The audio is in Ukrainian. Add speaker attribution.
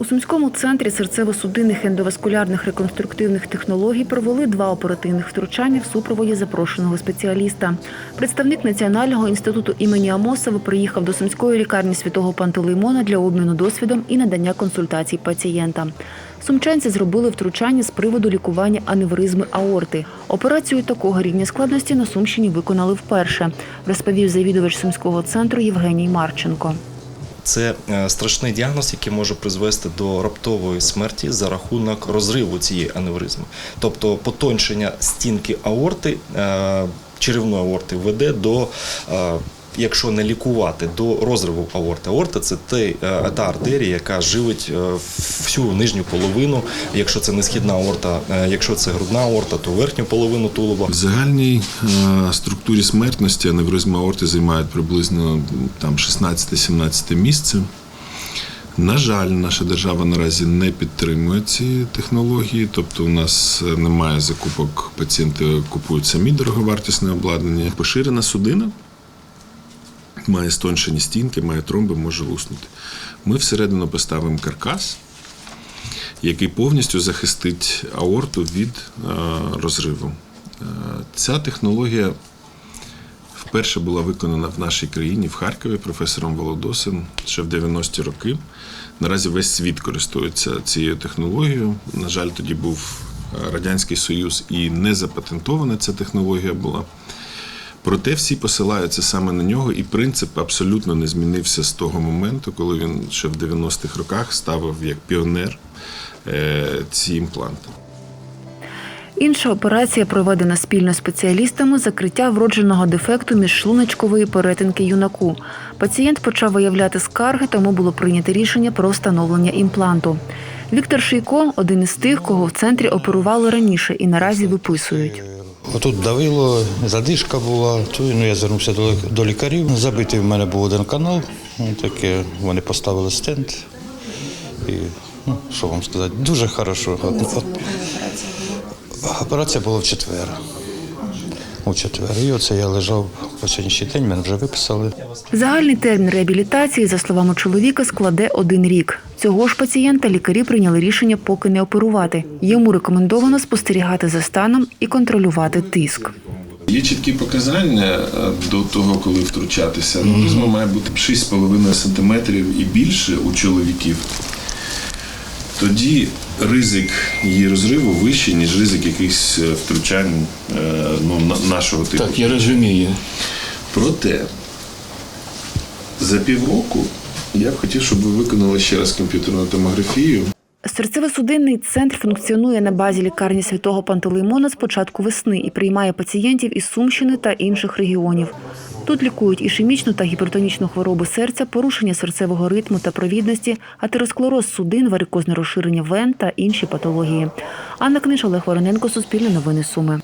Speaker 1: У Сумському центрі серцево-судинних ендоваскулярних реконструктивних технологій провели два оперативних втручання в супроводі запрошеного спеціаліста. Представник Національного інституту імені Амосова приїхав до Сумської лікарні святого Пантелеймона для обміну досвідом і надання консультацій пацієнтам. Сумчанці зробили втручання з приводу лікування аневризми аорти. Операцію такого рівня складності на Сумщині виконали вперше, розповів завідувач Сумського центру Євгеній Марченко.
Speaker 2: Це е, страшний діагноз, який може призвести до раптової смерті за рахунок розриву цієї аневризми. Тобто потончення стінки аорти, е, черевної аорти веде до. Якщо не лікувати до розриву аорти. Аорта це те- е, та артерія, яка живить е, всю нижню половину. Якщо це не східна аорта, е, якщо це грудна аорта, то верхню половину тулуба.
Speaker 3: В загальній структурі смертності аневризми аорти займають приблизно там 16-17 місце. На жаль, наша держава наразі не підтримує ці технології, тобто у нас немає закупок, пацієнти купують самі дороговартісне обладнання. Поширена судина має стоншені стінки, має тромби, може луснути. Ми всередину поставимо каркас, який повністю захистить аорту від е, розриву. Е, Ця технологія вперше була виконана в нашій країні в Харкові професором Володосин ще в 90-ті роки. Наразі весь світ користується цією технологією. На жаль, тоді був Радянський Союз і не запатентована ця технологія була. Проте всі посилаються саме на нього, і принцип абсолютно не змінився з того моменту, коли він ще в 90-х роках ставив як піонер е, ці імпланти.
Speaker 1: Інша операція проведена спільно спеціалістами закриття вродженого дефекту міжшлуночкової перетинки юнаку. Пацієнт почав виявляти скарги, тому було прийнято рішення про встановлення імпланту. Віктор Шийко один із тих, кого в центрі оперували раніше і наразі виписують.
Speaker 4: Отут давило, задишка була, то, ну, я звернувся до, до лікарів. Забитий в мене був один канал, ну, таке, вони поставили стенд. І, ну, що вам сказати, дуже хорошо. Операція була в четвер. У четвер. І оце я лежав по сьогоднішній день, мене вже виписали.
Speaker 1: Загальний термін реабілітації, за словами чоловіка, складе один рік. Цього ж пацієнта лікарі прийняли рішення поки не оперувати. Йому рекомендовано спостерігати за станом і контролювати тиск.
Speaker 3: Є чіткі показання е, до того, коли втручатися. Аневризма має бути 6,5 см і більше у чоловіків. Тоді ризик її розриву вищий, ніж ризик якихось е, втручань е, ну, нашого типу.
Speaker 5: Так, я розумію.
Speaker 3: Проте за півроку я б хотів, щоб ви виконали ще раз комп'ютерну томографію.
Speaker 1: Серцево-судинний центр функціонує на базі лікарні святого Пантелеймона з початку весни і приймає пацієнтів із Сумщини та інших регіонів. Тут лікують ішемічну та гіпертонічну хворобу серця, порушення серцевого ритму та провідності, атеросклероз судин, варикозне розширення вен та інші патології. Анна Книж, Олег Вороненко, Суспільне новини Суми.